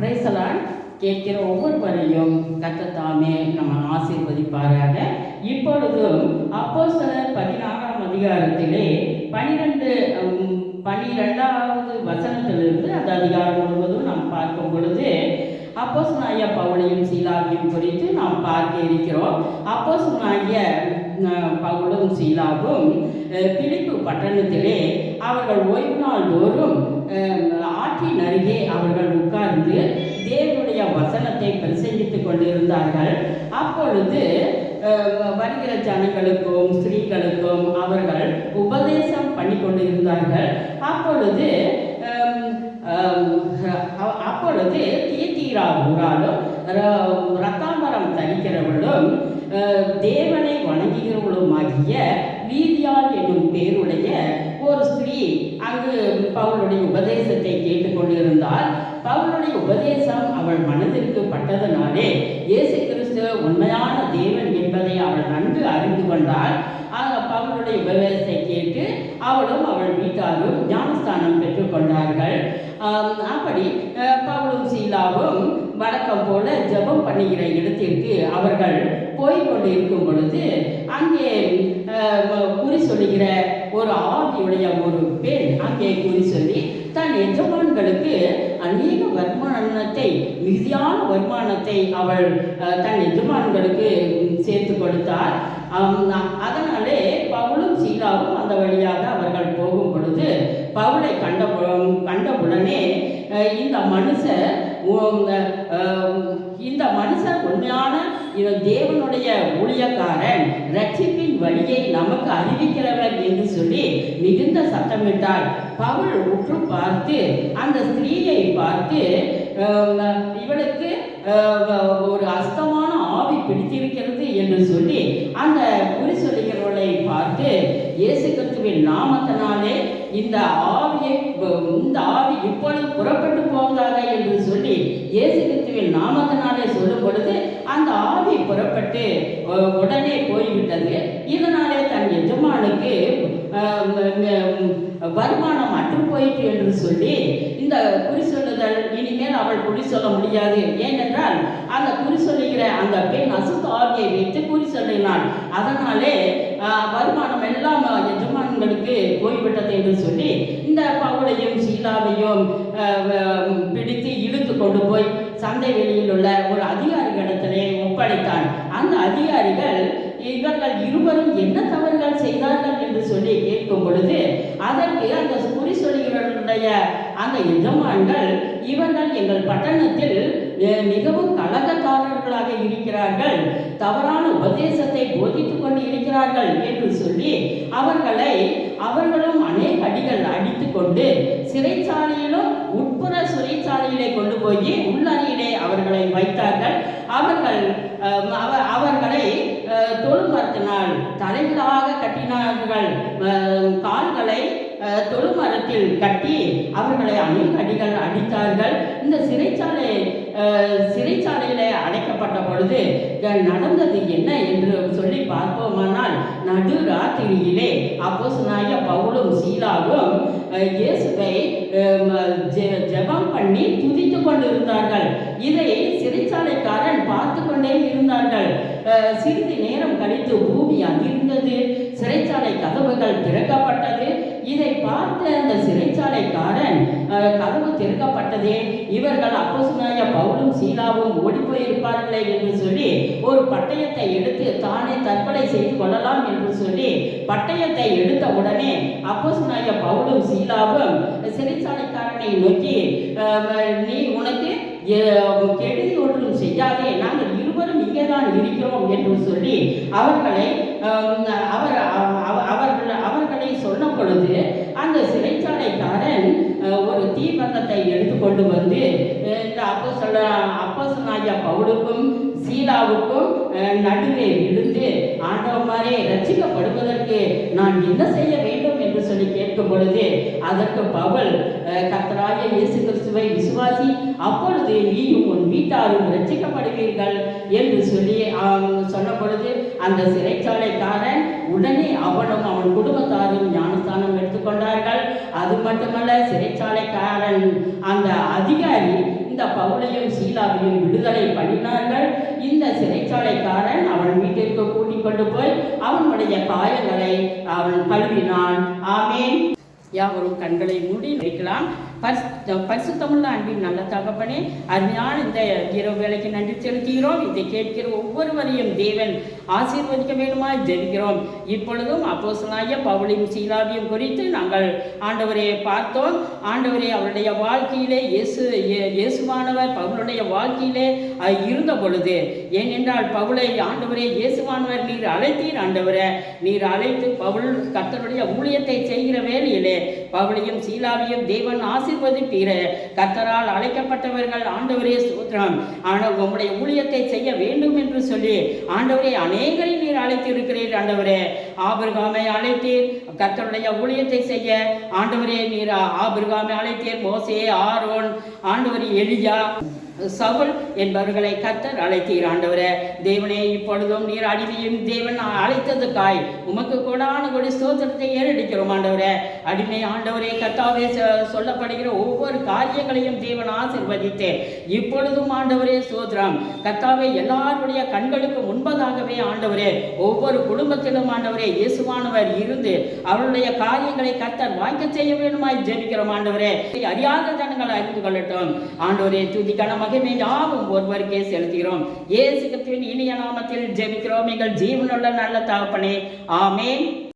பிரைசலால் கேட்கிற ஒவ்வொருவரையும் கத்தத்தாமே நம்ம ஆசீர்வதிப்பாராக. இப்பொழுதும் அப்போஸ்தலர் பதினாறாம் அதிகாரத்திலே பனிரெண்டு பனிரெண்டாவது வசனத்திலிருந்து அந்த அதிகாரம் முழுவதும் நாம் பார்க்கும் பொழுது அப்போ சுனாய பவுளையும் சீலாவையும் குறித்து நாம் பார்க்க இருக்கிறோம். அப்போ சுனாய பவுலும் சீலாவும் பிலிப்பு பட்டணத்திலே அவர்கள் ஓய்வு நாள் தோறும் ஆற்றின் அருகே அவர்கள் உட்கார்ந்து தேவனுடைய வசனத்தை பிரசங்கித்துக் கொண்டிருந்தார்கள். அப்பொழுது வருகிற ஜனங்களுக்கும் ஸ்திரீகளுக்கும் அவர்கள் உபதேசம் பண்ணி கொண்டிருந்தார்கள் அப்பொழுது அப்பொழுது தீத்தீரா ஊராலும் ர- ரத்தாம்பரம் தரிக்கிறவர்களும் தேவனை வணங்குகிறவளுமாகிய வீதியால் என்னும் பேருடைய ஒரு ஸ்திரீ அங்கு பவுலுடைய உபதேசத்தை கேட்டுக்கொண்டிருந்தால் பவுலுடைய உபதேசம் அவள் மனதிற்கு பட்டதனாலே இயேசு கிறிஸ்து உண்மையான தேவன் என்பதை அவள் நன்கு அறிந்து கொண்டால் ஆக பவுலுடைய உபதேசத்தை அவளும் அவள் வீட்டாரும் ஞானஸ்தானம் பெற்றுக்கொண்டார்கள். அப்படி அஹ், பவுலும் சீலாவும் வழக்கம் போல ஜெபம் பண்ணுகிற இடத்திற்கு அவர்கள் போய் கொண்டு பொழுது அங்கே குறி சொல்லுகிற ஒரு ஆவியுடைய ஒரு பெண் அங்கே குறி சொல்லி தன் எஜமான்களுக்கு அநேக வருமானத்தை மிகுதியான வருமானத்தை அவள் தன் எஜமான்களுக்கு சேர்த்து கொடுத்தார். அதனாலே பவுலும் சீலாவும் அந்த வழியாக அவர்கள் போகும் பொழுது பவுலை கண்ட கண்டவுடனே இந்த மனுஷர் இந்த மனுஷர் உண்மையான தேவனுடைய ஊழியக்காரன் ரட்சிப்பின் வழியை நமக்கு அறிவிக்கிறவர் என்று சொல்லி மிகுந்த சத்தமிட்டாள். பவுல் உற்று பார்த்து அந்த ஸ்திரீயை பார்த்து இவளுக்கு ஒரு அஸ்தமான ஆவி பிடித்திருக்கிறது என்று சொல்லி அந்த குறி சொல்லுகிறவளை பார்த்து இயேசு கிறிஸ்துவின் நாமத்தினாலே இந்த ஆவியை இந்த ஆவி இப்பொழுது புறப்பட்டு போவதாக என்று சொல்லி இயேசு கிறிஸ்துவின் நாமத்தினாலே சொல்லும் பொழுது அந்த ஆவி புறப்பட்டு உடனே போய்விட்டது. இதனாலே தன் எஜமானுக்கு வருமானம் அற்று போயிற்று என்று சொல்லி இந்த குறி சொல்லுதல் இனிமேல் அவள் குறி சொல்ல முடியாது. ஏனென்றால் அந்த குறி சொல்லுகிற அந்த பெண் அசுத்த ஆவியை வைத்து குறி சொல்லினாள். அதனாலே வருமானம் எல்லாம் எஜமான்களுக்கு போய்விட்டது என்று சொல்லி இந்த பவுலையும் சீலாவையும் பிடித்து இழுத்து கொண்டு போய் சந்தை வெளியில் உள்ள ஒரு அதிகாரிகளிடத்திலே ஒப்படைத்தான். அந்த அதிகாரிகள் இவர்கள் இருவரும் என்ன தவறுகள் செய்தார்கள் என்று சொல்லி கேட்கும் பொழுது சொல்கிறவர்களுடைய அந்த எஜமான்கள் இவர்கள் எங்கள் பட்டணத்தில் மிகவும் கலகக்காரர்களாக இருக்கிறார்கள். தவறான உபதேசத்தை போதித்துக் கொண்டு இருக்கிறார்கள் என்று சொல்லி அவர்களை அவர்களும் அநேக அடிகள் அடித்து கொண்டு சிறைச்சாலையிலும் உட்புற சிறைச்சாலையிலே கொண்டு போய் உள்ளறையிலே அவர்களை வைத்தார்கள். அவர்கள் அவர்களை தொழுமரத்தினால் தலைகளாக கட்டினார்கள். கால்களை தொழுமரத்தில் கட்டி அவர்களை அநேக அடிகள் அடித்தார்கள். இந்த சிறைச்சாலை சிறைச்சாலையில் அடைக்கப்பட்ட பொழுது நடந்தது என்ன? என்று சொல்லி பார்ப்போமானால் நடு ராத்திரியிலே அப்போஸ்தலனாகிய பவுலும் சீலாவும் இயேசுவை ஜெ- ஜெபம் பண்ணி துதித்து கொண்டிருந்தார்கள். இதை சிறைச்சாலைக்காரன் பார்த்து கொண்டே இருந்தார்கள். சிறிது நேரம் கழித்து பூமி அதிர்ந்தது. சிறைச்சாலை கதவுகள் திறக்கப்பட்டது. இதை பார்த்த அந்த சிறைச்சாலைக்காரன் கதவு திறக்கப்பட்டதே. இவர்கள் அப்போசனாய பவுலும் சீலாவும் ஓடி போயிருப்பார்களே என்று சொல்லி ஒரு பட்டயத்தை எடுத்து தானே தற்கொலை செய்து கொள்ளலாம் என்று சொல்லி பட்டயத்தை எடுத்த உடனே அப்போசனாய பவுலும் சீலாவும் சிறைச்சாலைக்காரனை நோக்கி அஹ், நீ உனக்கு கெடுதி ஒன்றும் செய்யாதே நாங்கள் இருவரும் இங்கேதான் இருக்கிறோம் என்று சொல்லி அவர்களை அவர் அவர்கள் அவர்களை சொன்ன பொழுது அந்த சிறைச்சாலைக்காரன் ஒரு தீபந்தத்தை எடுத்துக்கொண்டு வந்து இந்த அப்போ சொல்ல அப்போ பவுலுக்கும் சீலாவுக்கும் நடுவே விழுந்து ஆண்டவமாரே ரட்சிக்கப்படுவதற்கு நான் என்ன செய்ய வேண்டும்? என்று சொல்லி கேட்கும் பொழுது அதற்கு பவுல் கத்தராய இயேசு கிறிஸ்துவை விசுவாசி அப்பொழுது நீயும் உன் வீட்டாரும் ரட்சிக்கப்படுவீர்கள் என்று சொல்லி சொன்ன பொழுது அந்த சிறைச்சாலைக்காரன் உடனே அவனும் அவன் குடும்பத்தாரும் ஞானஸ்தானம் எடுத்துக்கொண்டார்கள். அது மட்டுமல்ல சிறைச்சாலைக்காரன் அந்த அதிகாரி இந்த இந்த பவுலையும் சீலாவையும் விடுதலை பண்ணினார்கள். இந்த சிறைச்சாலைக்காரன் அவன் வீட்டிற்கு கூட்டிக் கொண்டு போய் அவனுடைய காயங்களை அவன் கழுவினான். ஆமேன். யாவரும் கண்களை மூடி வைக்கலாம் பரிசு பரிசுத்தமுள்ள அன்பின் நல்ல தகப்பனே அருமையான இந்த இரவு வேலைக்கு நன்றி செலுத்துகிறோம். இதை கேட்கிற ஒவ்வொருவரையும் தேவன் ஆசீர்வதிக்க வேண்டுமா ஜெபிக்கிறோம். இப்பொழுதும் அப்போசனாய பவுளியும் சீலாவையும் குறித்து நாங்கள் ஆண்டவரை பார்த்தோம். ஆண்டவரே அவருடைய வாழ்க்கையிலே இயேசு இயே- இயேசுவானவர் பவுலுடைய வாழ்க்கையிலே இருந்த பொழுது ஏனென்றால் பவுலை ஆண்டவரே இயேசுவானவர் நீர் அழைத்தீர் ஆண்டவரே. நீர் அழைத்து பவுல் கர்த்தருடைய ஊழியத்தை செய்கிற வேலையிலே பவுலையும் சீலாவையும் தேவன் ஆசிர்வதிப்பீர. கர்த்தரால் அழைக்கப்பட்டவர்கள் ஆண்டவரே சூத்திரம் ஆனால் உங்களுடைய ஊழியத்தை செய்ய வேண்டும் சொல்லி ஆண்டவரே அநேகரை நீர் அழைத்திருக்கிறீர் ஆண்டவரே. ஆபிரகாமை அழைத்தீர் கர்த்தருடைய ஊழியத்தை செய்ய. ஆண்டவரே நீர் ஆபிரகாமை அழைத்தீர் மோசே ஆரோன் ஆண்டவர் எலியா. சவுல் என்பவர்களை கத்தர் அழைத்தீர் ஆண்டவரே. தேவனே இப்பொழுதும் நீர் அடிமையும் தேவன் அழைத்ததுக்காய். உமக்கு கொடான கொடி சோதனத்தை ஏறடிக்கிறோம் ஆண்டவரே. அடிமை ஆண்டவரே கத்தாவே சொல்லப்படுகிற ஒவ்வொரு காரியங்களையும் தேவன் ஆசிர்வதித்தேன் இப்பொழுதும் ஆண்டவரே சோதரம் கத்தாவே எல்லாருடைய கண்களுக்கு முன்பதாகவே ஆண்டவரே ஒவ்வொரு குடும்பத்திலும் ஆண்டவரே இயேசுவானவர் இருந்து அவருடைய காரியங்களை கத்தர் வாங்க செய்ய வேண்டுமாய் ஜெபிக்கிறோம் ஆண்டவரே. அறியாத ஜனங்கள் அறிந்து கொள்ளட்டும். ஆண்டவரே துதிக்கான மகிமை யாவும் ஒருவருக்கே செலுத்துகிறோம். இயேசு கிறிஸ்துவின் இனிய நாமத்தில் ஜெபிக்கிறோம். எங்கள் ஜீவனுள்ள நல்ல தகப்பனே. ஆமேன்.